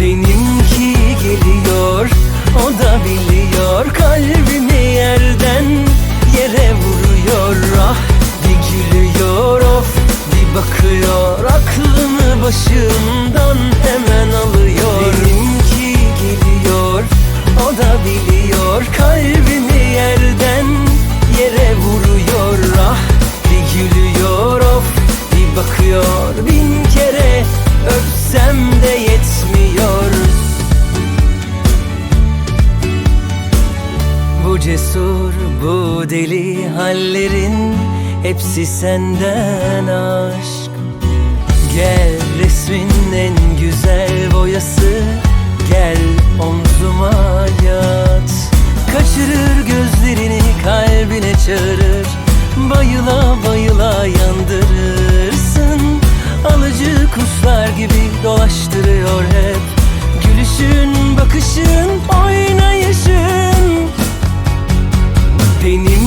Benimki geliyor, o da biliyor. Kalbimi yerden yere vuruyor Ah bir gülüyor of bir bakıyor. Aklımı başımdan hemen alıyor. Benimki geliyor, o da biliyor. Kalbimi yerden yere vuruyor Ah bir gülüyor of bir bakıyor. Bin kere öpsem de yetmiyor. Bu cesur, bu deli hallerin Hepsi senden aşk. Gel resmin en güzel boyası Gel omzuma yat. Kaçırır gözlerini kalbine çağırır Bayıla bayıla yandırırsın benim